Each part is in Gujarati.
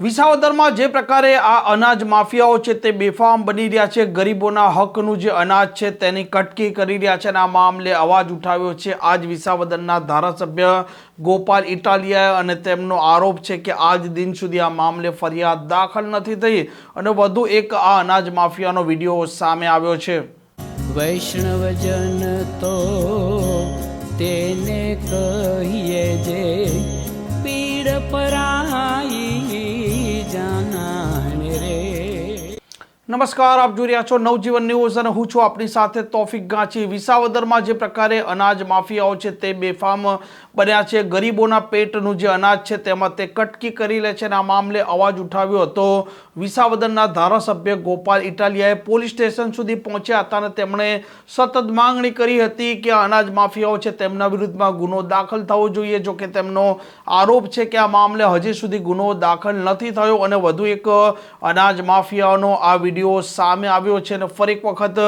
વિસાવદરમાં જે પ્રકારે આ અનાજ માફિયાઓ છે તે બેફામ બની રહ્યા છે, ગરીબોના હકનું જે અનાજ છે તેની કટકી કરી રહ્યા છે અને આ મામલે અવાજ ઉઠાવ્યો છે. આજ વિસાવદરના ધારાસભ્ય ગોપાલ ઇટાલિયાએ અને તેમનો આરોપ છે કે આજ દિન સુધી આ મામલે ફરિયાદ દાખલ નથી થઈ અને વધુ એક આ અનાજ માફિયાનો વીડિયો સામે આવ્યો છે. વૈષ્ણવજન તો તેને કહીએ જે પીડ પરાઈ નમસ્કાર, આપ જોઈ રહ્યા છો નવજીવન ન્યૂઝ અને હું છું આપની સાથે તોફિક ગાંચી. વિસાવદરમાં જે પ્રકારે અનાજ માફિયાઓ છે તે બેફામ બન્યા છે. ગરીબોના પેટનું જે અનાજ છે તેમાં તે કટકી કરી લે છે અને આ મામલે અવાજ ઉઠાવ્યો હતો. વિસાવદરના ધારાસભ્ય ગોપાલ ઇટાલિયાએ પોલીસ સ્ટેશન સુધી પહોંચ્યા હતા અને તેમણે સતત માંગણી કરી હતી કે અનાજ માફિયાઓ છે તેમના વિરુદ્ધમાં ગુનો દાખલ થવો જોઈએ. જો કે તેમનો આરોપ છે કે આ મામલે હજી સુધી ગુનો દાખલ નથી થયો અને વધુ એક અનાજ માફિયાઓનો આ વીડિયો સામે આવ્યો છે અને ફરી એક વખત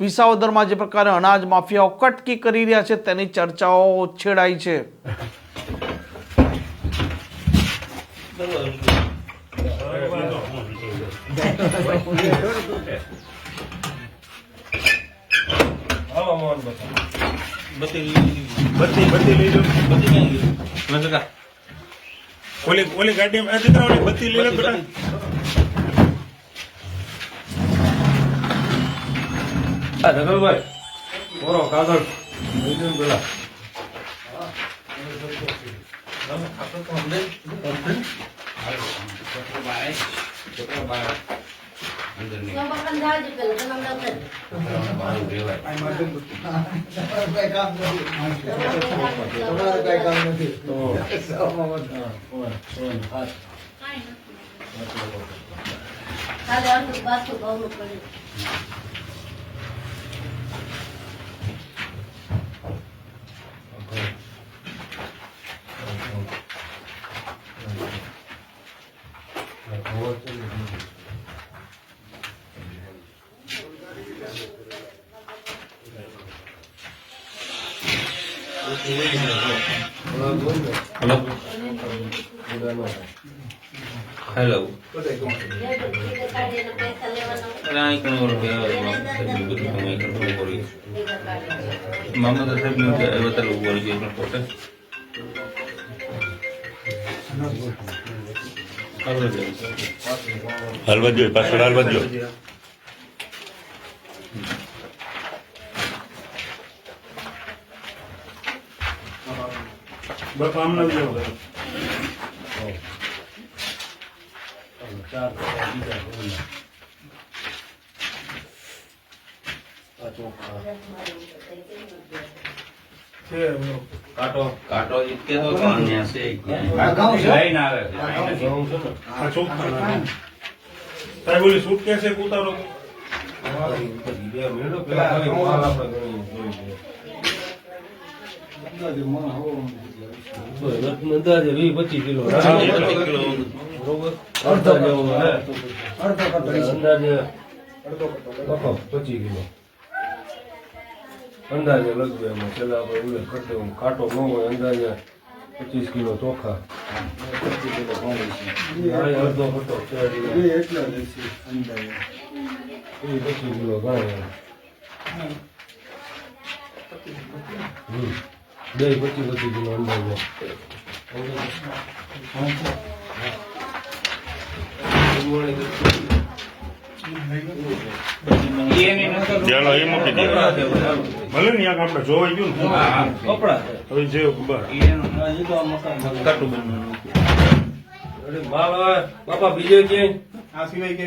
વિસાવદરમાં જે પ્રકારે અનાજ માફિયાઓ કટકી કરી રહ્યા છે તેની ચર્ચાઓ છેડાઈ છે ઓલી ઓલી ઓલી બત્તી લઈ લો આ ધગલભાઈ ઓરો કાગળ. પેલા. કાલે અડધું પાછું ભાવનું કાઢી મામા તો સાહેબ નું કે અવતાર ઉપર ગયો પણ પોતે આગળ જાય હાલવા જોઈએ પાછળ હાલવા દો બાપા આમ ના જાઓ કાટો. કાટો ઇતકે તો કોણ ન્યા છે લઈને આવે આ ચોખ્ખા સાહેબ ઓલી સુટકેસ એક ઉતારો તો. અંદાજે વીસ પચીસ કિલો બરોબર અડધા જેવું અંદાજે પચીસ કિલો અંદાજે લગભગ એમાં છેલ્લા આપણે કરતો કાંટો ન હોય અંદાજે પચીસ કિલો ચોખા અડધો છે પચીસ કિલો ગણાય એમ. પચી પચીસ કિલો અંદાજે ચાલો, એ મૂકી દે. ભલે ને યાર આપણે જોવાઈ ગયું ને. કપડા હવે જે બરાબર. બાપા બીજે બનવાનું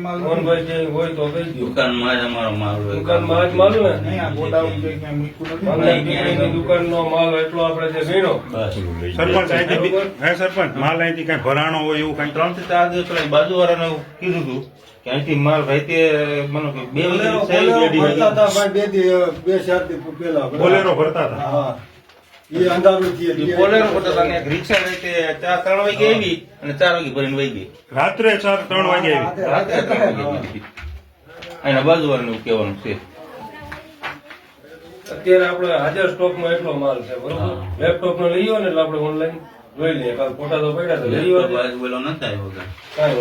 માલ આવે બાપા મોહનભાઈ ક્યાંય હોય તો કહી દો દુકાનમાં જ અમારો માલ હોય. દુકાનમાં આજ માલ હોય ને? દીકરીની દુકાનનો માલ એટલો આપણે જે ગણ્યો સરપંચ અહીંથી હે સરપંચ માલ અહીંથી કઈ ભરાણો હોય એવું કઈ? ત્રણથી ચાર દિવસ પેલા બાજુ વાળા કીધું હતું કે અહીંથી માલ ભાઈ મને કે બે વાગે પેલા બોલેરો ભરતા હતા ચાર ચાર રાત્રે ચાર ત્રણ વાગે આવી. એના બાજુ વાળાને કહેવાનું છે. અત્યારે આપણે હાજર સ્ટોકમાં એટલો માલ છે બરોબર? લેપટોપ નો લઈ ને એટલે આપણે ઓનલાઈન જોઈ લઈએ. કાલ ફોટા તો પડ્યા તો લઈ આવજે. બસ બોલો આવ્યો કાંઈ.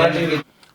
કાંઈ